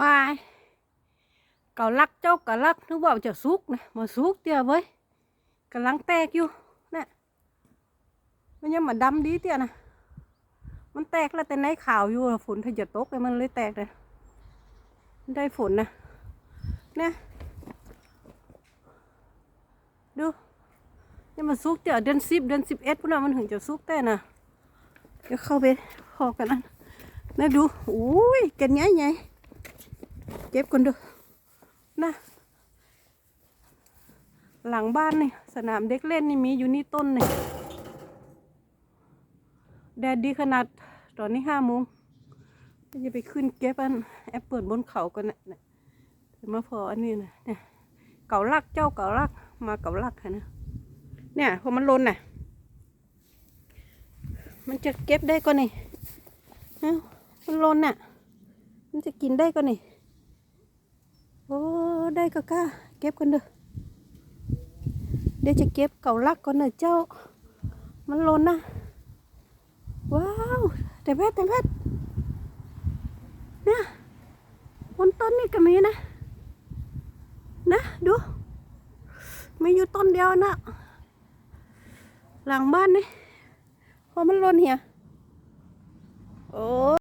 วายเก่าลักเจ้าก่าลักนึกว่าจะสุกนะมาสุกเตี้ยเว้ยกำลังแตกอยู่นะมันยังมาดำดีเตี้ยนะมันแตกแล้วแต่ในข่าวอยู่ฝนถ้าจะตกเลยมันเลยแตกเลยมันได้ฝนนะเนี่ยดูยังมาสุกเตี้ยเดือนสิบเดือนสิบเอ็ดพุ่นนะมันถึงจะสุกแต่นะเดี๋ยวเข้าไปพอกันนะนะดูอุ้ยกันใหญ่ใหญ่เก็บกันดูนะหลังบ้านนี่สนามเด็กเล่นนี่มีอยู่นี่ต้นนี่แดดดีขนาดตอนนี้ห้าโมงจะไปขึ้นเก็บอันแอปเปิลบนเขากันนะนะเดี๋ยวมาพออันนี้นะเนี่ยเก่าลักเจ้าเก่าลักมาเก่าลักค่ะนะเนี่ยพอมันลนน่ะ มันจะเก็บได้ก็นี่มันลนน่ะ มันจะกินได้ก็นี่ ได้ก็กล้าเก็บกันเด้อเดี๋ยวจะเก็บเก่าลักก่อนนอะเจ้า มันหลนนะ ว้าวแต่เพชรแต่เพชรเนี่ยบนต้นนี่ก็มีนะ นะดูมีอยู่ต้นเดียวนะหลังบ้านนี่พอมันหลนเหี่ยโอ้